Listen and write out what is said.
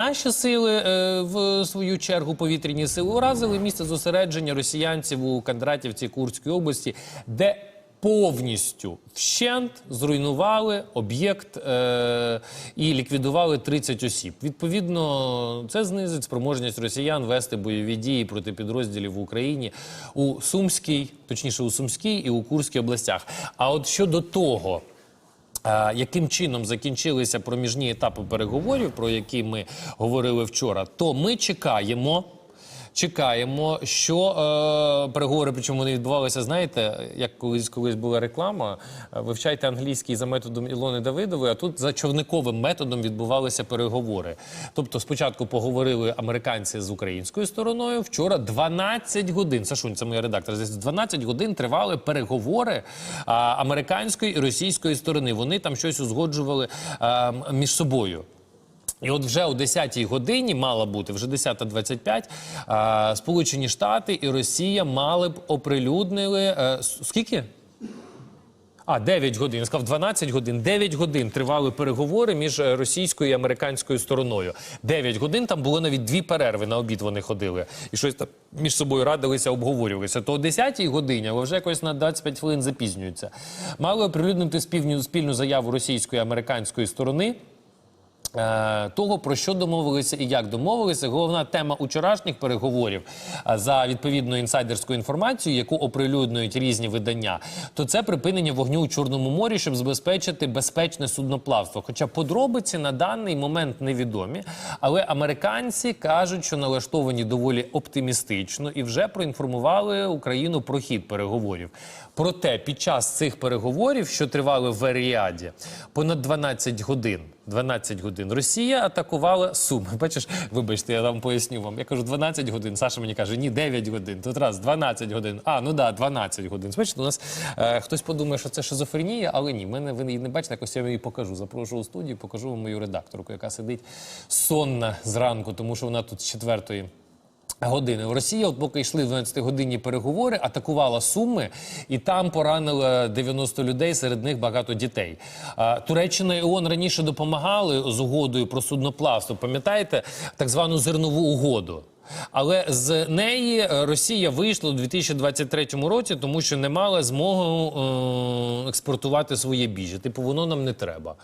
Наші сили е, в свою чергу повітряні сили уразили місце зосередження росіянців у Кондратівці Курської області, де повністю вщент зруйнували об'єкт е, і ліквідували 30 осіб. Відповідно, це знизить спроможність росіян вести бойові дії проти підрозділів в Україні у Сумській, точніше у Сумській і у Курській областях. А от щодо того. Яким чином закінчилися проміжні етапи переговорів, про які ми говорили вчора, то ми чекаємо. Чекаємо, що е, переговори, причому вони відбувалися, знаєте, як колись колись була реклама. е, Вивчайте англійський за методом Ілони Давидової, а тут за човниковим методом відбувалися переговори. Тобто, спочатку поговорили американці з українською стороною. Вчора 12 годин. Сашунь, це моя редактор. Здесь 12 годин тривали переговори а, американської і російської сторони. Вони там щось узгоджували а, між собою. І от вже о 10-й годині мала бути, вже 10.25, а, Сполучені Штати і Росія мали б оприлюднили. е, скільки? А, 9 годин. Сказав 12 годин. 9 годин тривали переговори між е, російською і американською стороною. 9 годин там було навіть дві перерви на обід. Вони ходили і щось там між собою радилися, обговорювалися. То о 10-й годині, але вже якось на 25 хвилин запізнюються. Мали оприлюднити спільну, спільну заяву російської і американської сторони. Е, Того про що домовилися і як домовилися, головна тема учорашніх переговорів за відповідною інсайдерською інформацією, яку оприлюднюють різні видання, то це припинення вогню у Чорному морі, щоб забезпечити безпечне судноплавство. Хоча подробиці на даний момент невідомі, але американці кажуть, що налаштовані доволі оптимістично і вже проінформували Україну про хід переговорів. Проте під час цих переговорів, що тривали в Еріаді, понад 12 годин. 12 годин Росія атакувала Суми. Бачиш, вибачте, я вам поясню вам. Я кажу 12 годин. Саша мені каже, ні, 9 годин. Тут раз 12 годин. А, ну да, 12 годин. Бачите, у нас е, хтось подумає, що це шизофренія, але ні, мене ви її не бачите, якось я її покажу. Запрошу у студію, покажу вам мою редакторку, яка сидить сонна зранку, тому що вона тут з четвертої. Години в Росія, от поки йшли 12-годинні переговори, атакувала Суми, і там поранила 90 людей, серед них багато дітей. Туреччина і ООН раніше допомагали з угодою про судноплавство. Пам'ятаєте так звану зернову угоду? Але з неї Росія вийшла у 2023 році, тому що не мала змоги е, експортувати своє біжі. Типу, воно нам не треба.